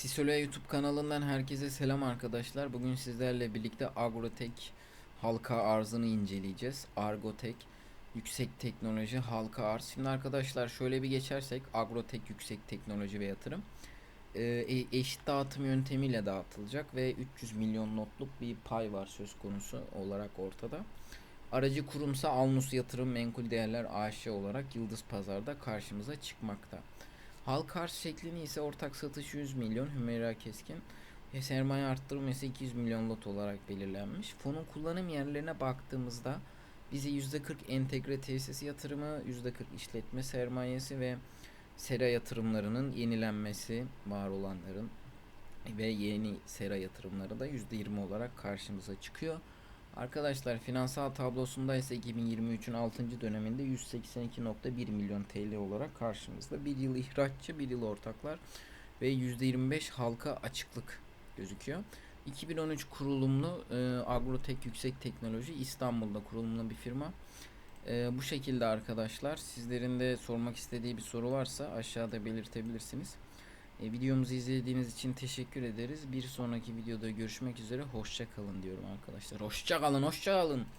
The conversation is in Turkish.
Sisole YouTube kanalından herkese selam arkadaşlar. Bugün sizlerle birlikte Agrotek halka arzını inceleyeceğiz. Argotek yüksek teknoloji halka arz. Şimdi arkadaşlar şöyle bir geçersek Agrotek yüksek teknoloji ve yatırım e, e- eşit dağıtım yöntemiyle dağıtılacak ve 300 milyon notluk bir pay var söz konusu olarak ortada. Aracı kurumsa Alnus Yatırım Menkul Değerler AŞ olarak Yıldız Pazar'da karşımıza çıkmakta. Halk arz şeklini ise ortak satış 100 milyon Hümeyra Keskin ve sermaye arttırımı ise 200 milyon lot olarak belirlenmiş. Fonun kullanım yerlerine baktığımızda bize %40 entegre tesis yatırımı, %40 işletme sermayesi ve sera yatırımlarının yenilenmesi var olanların ve yeni sera yatırımları da %20 olarak karşımıza çıkıyor. Arkadaşlar finansal tablosunda ise 2023'ün 6. döneminde 182.1 milyon TL olarak karşımızda. Bir yıl ihraççı, bir yıl ortaklar ve %25 halka açıklık gözüküyor. 2013 kurulumlu e, Agrotek Yüksek Teknoloji İstanbul'da kurulumlu bir firma. E, bu şekilde arkadaşlar sizlerin de sormak istediği bir soru varsa aşağıda belirtebilirsiniz. E, videomuzu izlediğiniz için teşekkür ederiz. Bir sonraki videoda görüşmek üzere. Hoşça kalın diyorum arkadaşlar. Hoşça kalın, hoşça kalın.